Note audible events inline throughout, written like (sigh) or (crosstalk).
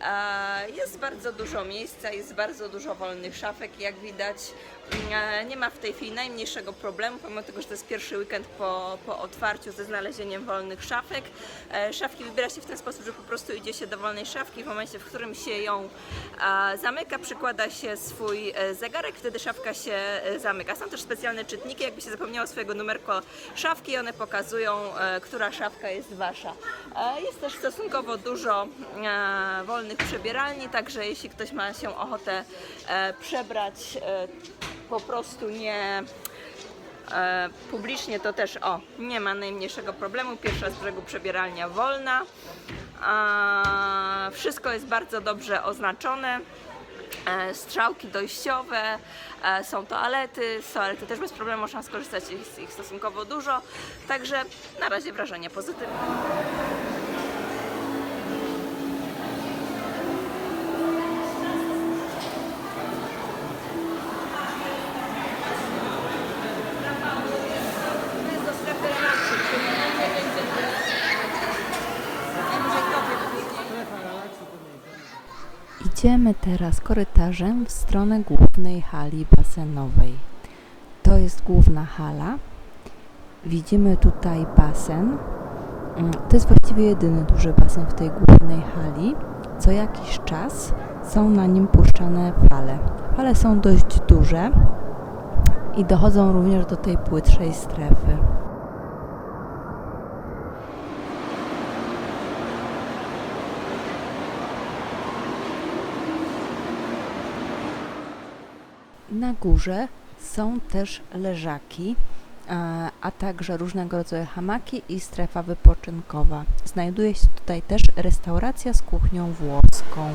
E, Jest bardzo dużo miejsca, jest bardzo dużo wolnych szafek, jak widać. Nie ma w tej chwili najmniejszego problemu, pomimo tego, że to jest pierwszy weekend po, po otwarciu ze znalezieniem wolnych szafek. E, Szafki wybiera się w ten sposób, że po prostu idzie się do wolnej szafki, w momencie, w którym się ją zamyka, przykłada się swój e, zegarek, wtedy szafka się e, zamyka. Są też specjalne czytniki, jakby się zapomniało swojego numerko szafki, one pokazują, która szafka jest wasza. Jest też stosunkowo dużo wolnych przebieralni, także jeśli ktoś ma się ochotę przebrać po prostu nie e, publicznie, to też o, nie ma najmniejszego problemu. Pierwsza z brzegu przebieralnia wolna. A, wszystko jest bardzo dobrze oznaczone. E, Strzałki dojściowe, e, są toalety, z toalety też bez problemu można skorzystać, jest ich stosunkowo dużo, także na razie wrażenie pozytywne. Idziemy teraz korytarzem w stronę głównej hali basenowej. To jest główna hala. Widzimy tutaj basen. Mm, To jest właściwie jedyny duży basen w tej głównej hali. Co jakiś czas są na nim puszczane fale. Fale są dość duże i dochodzą również do tej płytszej strefy. Na górze są też leżaki, a, a także różnego rodzaju hamaki i strefa wypoczynkowa. Znajduje się tutaj też restauracja z kuchnią włoską.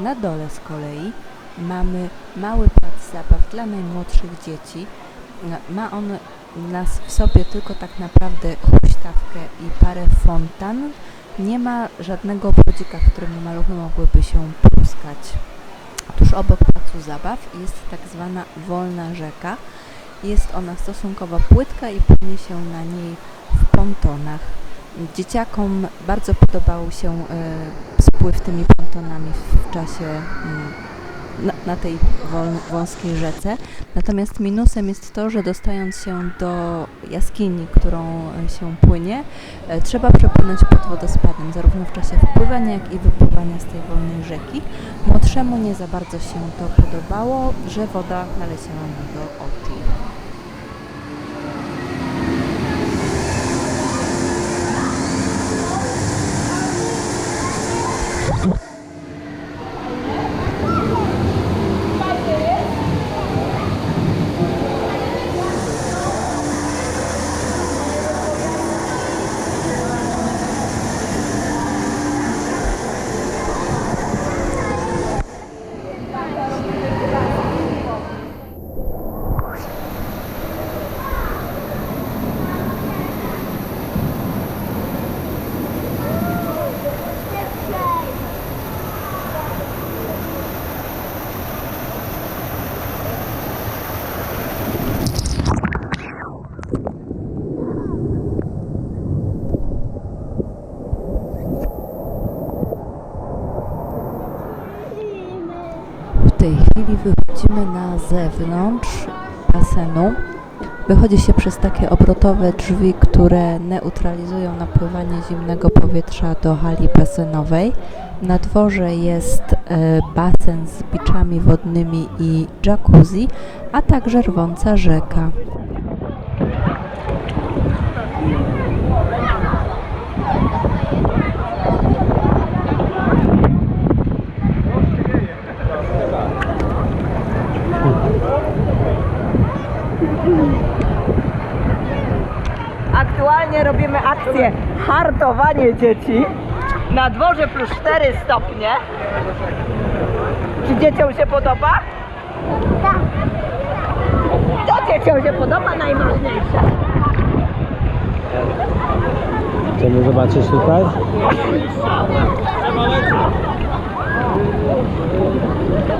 Na dole z kolei mamy mały plac zabaw dla najmłodszych dzieci. Ma on nas w sobie tylko tak naprawdę huśtawkę i parę fontan. Nie ma żadnego brodzika, którym maluchy mogłyby się pluskać. Tuż obok placu zabaw jest tak zwana wolna rzeka. Jest ona stosunkowo płytka i płynie się na niej w pontonach. Dzieciakom bardzo podobał się e, spływ tymi pontonami w czasie mm, na, na tej wąskiej rzece. Natomiast minusem jest to, że dostając się do jaskini, którą e, się płynie, e, trzeba przepłynąć pod wodospadem, zarówno w czasie wpływania, jak i wypływania z tej wolnej rzeki. Młodszemu nie za bardzo się to podobało, że woda naleciała mu do oczu. W tej chwili wychodzimy na zewnątrz basenu. Wychodzi się przez takie obrotowe drzwi, które neutralizują napływanie zimnego powietrza do hali basenowej. Na dworze jest e, basen z biczami wodnymi i jacuzzi, a także rwąca rzeka. Akcję hartowanie dzieci. Na dworze plus 4 stopnie. Czy dzieciom się podoba? Tak. To dzieciom się podoba najważniejsze. Chcemy zobaczyć tutaj?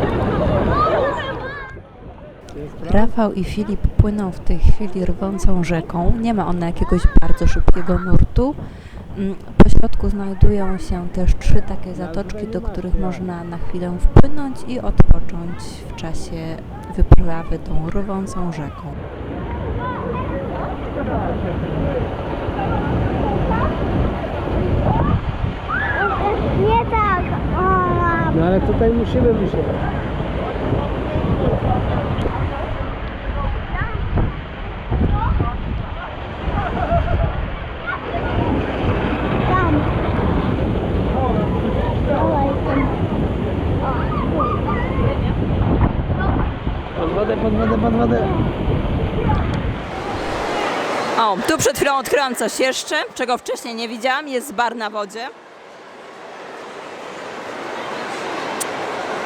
(laughs) Rafał i Filip płyną w tej chwili rwącą rzeką. Nie ma ona jakiegoś bardzo szybkiego nurtu. Mm, Po środku znajdują się też trzy takie zatoczki, do których można na chwilę wpłynąć i odpocząć w czasie wyprawy tą rwącą rzeką. Nie tak. No ale tutaj musimy wysiąść. Tam. Dawaj, tam. Pod wodę, pod wodę, pod wodę. O, tu przed chwilą odkryłam coś jeszcze, czego wcześniej nie widziałam. Jest bar na wodzie.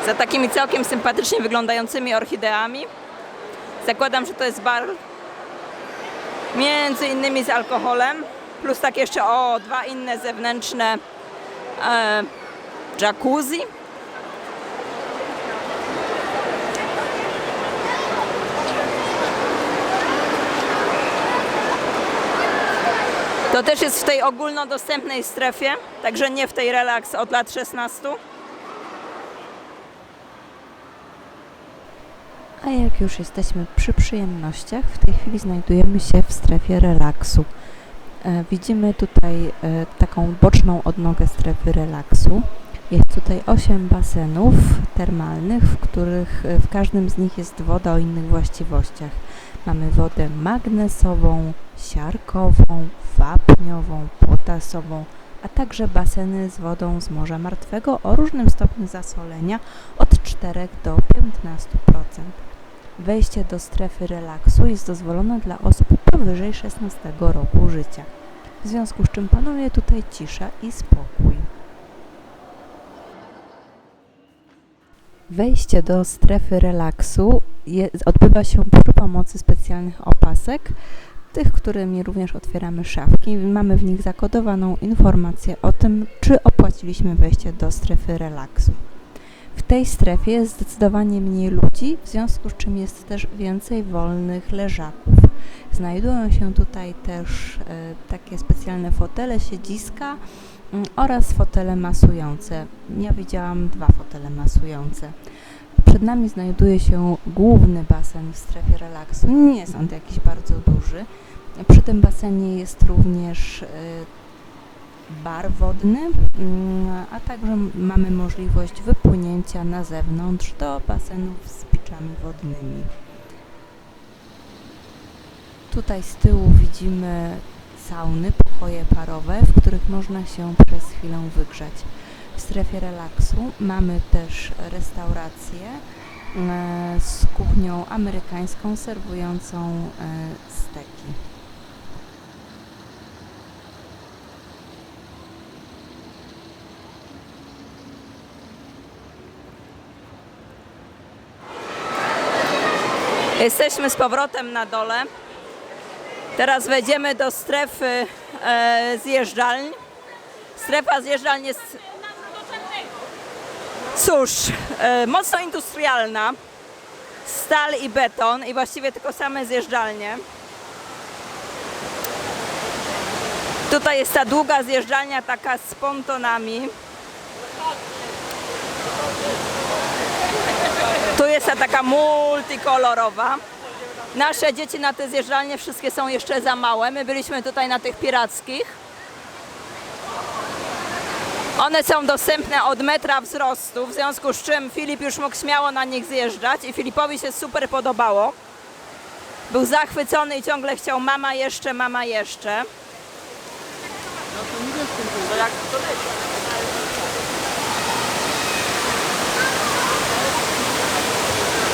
Za takimi całkiem sympatycznie wyglądającymi orchideami. Zakładam, że to jest bar między innymi z alkoholem. Plus tak jeszcze o dwa inne zewnętrzne e, jacuzzi. To też jest w tej ogólnodostępnej strefie, także nie w tej relaks od lat 16. A jak już jesteśmy przy przyjemnościach, w tej chwili znajdujemy się w strefie relaksu. E, widzimy tutaj e, taką boczną odnogę strefy relaksu. Jest tutaj 8 basenów termalnych, w których e, w każdym z nich jest woda o innych właściwościach. Mamy wodę magnesową, siarkową, wapniową, potasową, a także baseny z wodą z Morza Martwego o różnym stopniu zasolenia od 4 do 15%. Wejście do strefy relaksu jest dozwolone dla osób powyżej 16 roku życia, w związku z czym panuje tutaj cisza i spokój. Wejście do strefy relaksu je, odbywa się przy pomocy specjalnych opasek, tych, którymi również otwieramy szafki. Mamy w nich zakodowaną informację o tym, czy opłaciliśmy wejście do strefy relaksu. W tej strefie jest zdecydowanie mniej ludzi, w związku z czym jest też więcej wolnych leżaków. Znajdują się tutaj też e, takie specjalne fotele, siedziska mm, oraz fotele masujące. Ja widziałam dwa fotele masujące. Przed nami znajduje się główny basen w strefie relaksu. Nie jest on jakiś bardzo duży. Przy tym basenie jest również e, bar wodny, mm, a także mamy możliwość wypłynięcia na zewnątrz do basenów z piczami wodnymi. Tutaj z tyłu widzimy sauny, pokoje parowe, w których można się przez chwilę wygrzać. W strefie relaksu mamy też restaurację e, z kuchnią amerykańską serwującą e, steki. Jesteśmy z powrotem na dole. Teraz wejdziemy do strefy e, zjeżdżalń. Strefa zjeżdżalń jest, cóż, e, mocno industrialna. Stal i beton i właściwie tylko same zjeżdżalnie. Tutaj jest ta długa zjeżdżalnia taka z pontonami. Tu jest ta taka multikolorowa. Nasze dzieci na te zjeżdżalnie wszystkie są jeszcze za małe. My byliśmy tutaj na tych pirackich. One są dostępne od metra wzrostu, w związku z czym Filip już mógł śmiało na nich zjeżdżać i Filipowi się super podobało. Był zachwycony i ciągle chciał mama jeszcze, mama jeszcze.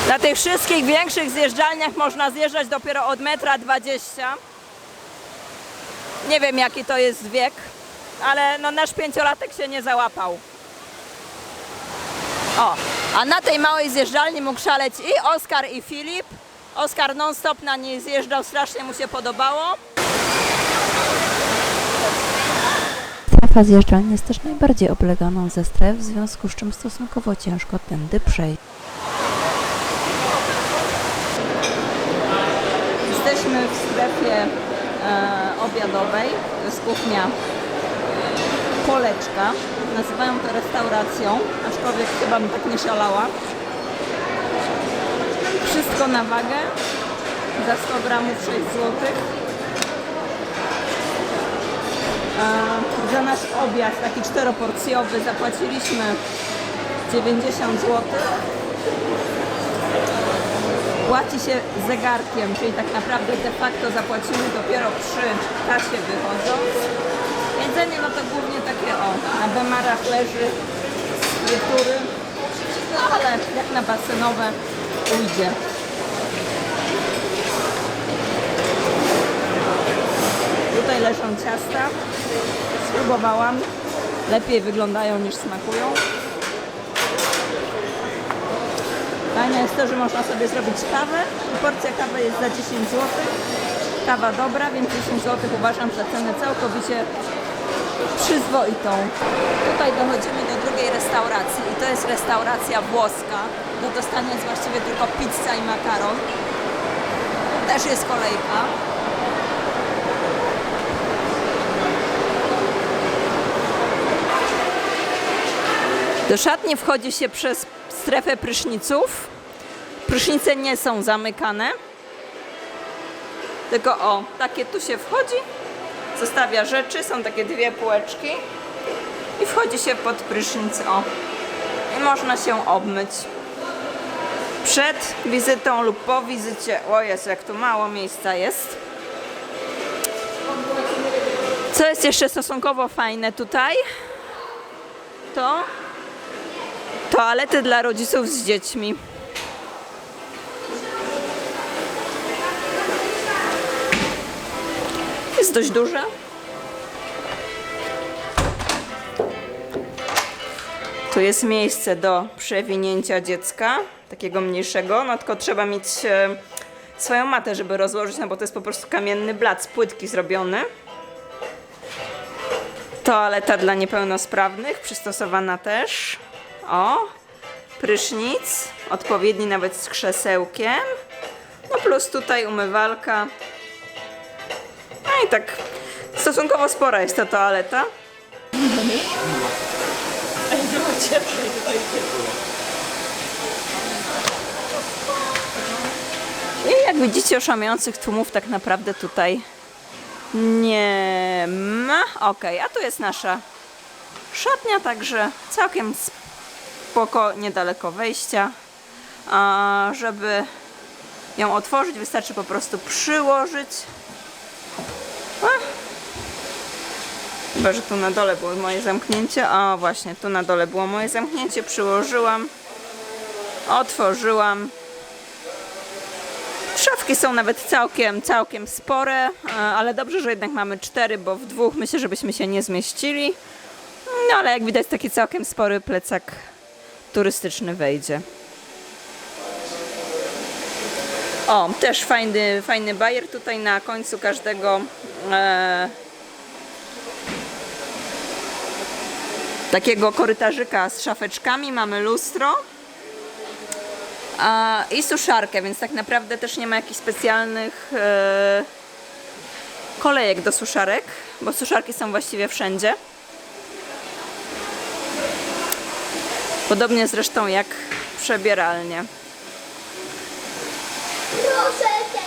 Na tych wszystkich większych zjeżdżalniach można zjeżdżać dopiero od metra 20. Nie wiem jaki to jest wiek, ale no nasz pięciolatek się nie załapał. O, a na tej małej zjeżdżalni mógł szaleć i Oskar i Filip. Oskar non-stop na niej zjeżdżał, strasznie mu się podobało. Strefa zjeżdżalni jest też najbardziej obleganą ze stref, w związku z czym stosunkowo ciężko tędy przejść. Jesteśmy w strefie e, obiadowej, to jest kuchnia Poleczka. Nazywają to restauracją, aczkolwiek chyba bym tak nie szalała. Wszystko na wagę. Za 100 gramów 6 zł. Za nasz obiad, taki czteroporcjowy, zapłaciliśmy 90 zł. Płaci się zegarkiem, czyli tak naprawdę de facto zapłacimy dopiero przy kasie wychodząc. Jedzenie no to głównie takie o, na bemarach leży frytury, no ale jak na basenowe ujdzie. Tutaj leżą ciasta. Spróbowałam. Lepiej wyglądają niż smakują. Fajne jest to, że można sobie zrobić kawę. Porcja kawy jest za 10 zł. Kawa dobra, więc 10 zł uważam za cenę całkowicie przyzwoitą. Tutaj dochodzimy do drugiej restauracji i to jest restauracja włoska. Do dostania jest właściwie tylko pizza i makaron. Też jest kolejka. Do szatni wchodzi się przez strefę pryszniców. Prysznice nie są zamykane. Tylko o, takie tu się wchodzi, zostawia rzeczy, są takie dwie półeczki i wchodzi się pod prysznic, o. I można się obmyć. Przed wizytą lub po wizycie, o jest jak tu mało miejsca jest. Co jest jeszcze stosunkowo fajne tutaj, to toalety dla rodziców z dziećmi. Jest dość duże. Tu jest miejsce do przewinięcia dziecka, takiego mniejszego, no tylko trzeba mieć e, swoją matę, żeby rozłożyć, no bo to jest po prostu kamienny blat z płytki zrobiony. Toaleta dla niepełnosprawnych, przystosowana też. O, prysznic, odpowiedni nawet z krzesełkiem. No plus tutaj umywalka. No i tak stosunkowo spora jest ta toaleta. I jak widzicie, oszałamiających tłumów tak naprawdę tutaj nie ma. Ok, a tu jest nasza szatnia, także całkiem spoko, niedaleko wejścia. A żeby ją otworzyć, wystarczy po prostu przyłożyć. Chyba, że tu na dole było moje zamknięcie. O, właśnie, tu na dole było moje zamknięcie. Przyłożyłam, otworzyłam. Szafki są nawet całkiem, całkiem spore, e, ale dobrze, że jednak mamy cztery, bo w dwóch myślę, żebyśmy się nie zmieścili. No ale jak widać, taki całkiem spory plecak turystyczny wejdzie. O, też fajny, fajny bajer tutaj na końcu każdego e, takiego korytarzyka z szafeczkami mamy lustro i suszarkę, więc tak naprawdę też nie ma jakichś specjalnych e, kolejek do suszarek, bo suszarki są właściwie wszędzie. Podobnie zresztą jak przebieralnie. Proszę.